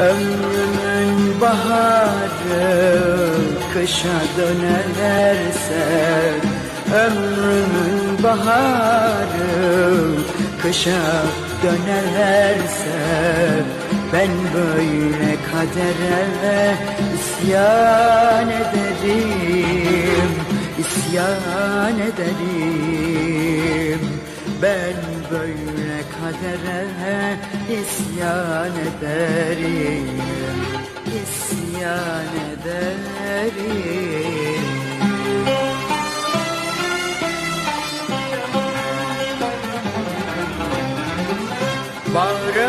Ömrümün baharı kışa dönerse Ömrümün baharı kışa dönerse Ben böyle kadere isyan ederim isyan ederim ben böyle kadere isyan ederim İsyan ederim. Bağrı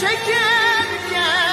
çekerken